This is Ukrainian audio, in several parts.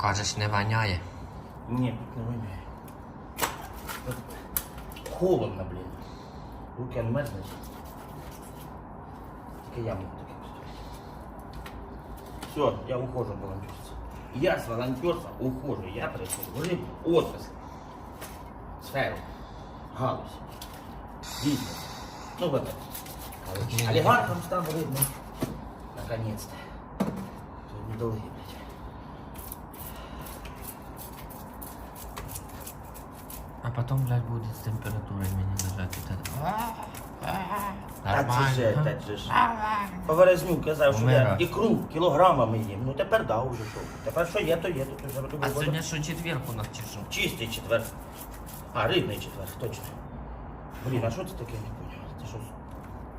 Кажеш, не воняє. Ні, не воняє. Холодно, блін. Руки мерзнуть. Тільки я можу таке Все, я ухожу от волонтерства. Я с волонтерства ухожу. Я прийшов в риб отрасль. Сферу. Галузь. Бізнес. Ну, вот. Короче, олигархом став видно. Наконец-то. Недолгий, блядь. А потом, блядь, будет с температурой меня нажать. Вот это. А це ж. Поверезнюк казав, що я Умирать. ікру кілограмами їм. Ну тепер да, вже що. Тепер що є, то є, вже роблю А сегодня что, четверг у нас чи що? Чистий четвер. А, рибний четвер, точно. Блін, а що це таке, я не поняв. Це що,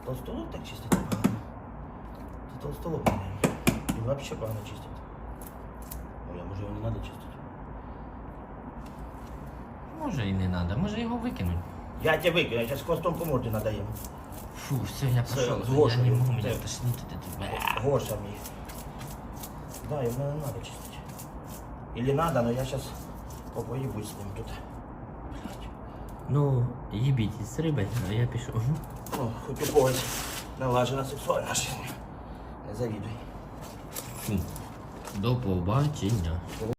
толстолоб так чистить? Це толстолоб, не Він вообще погано чистить. Ой, а може його не треба чистити? Може і не надо, може його викинуть. Я тебе викину, я зараз хвостом по морді надаємо. Фу, все, я Це пошел. з Я Гошею. не могу, меня Це- тошнит от. Гоша мій. Да, його не треба чистити. Или надо, но я зараз попоїбусь з ним тут. Ну, їбіть з риби, а я пішов. О, хоч у когось налажена сексуальна життя. Не завідуй. Фу. До побачення.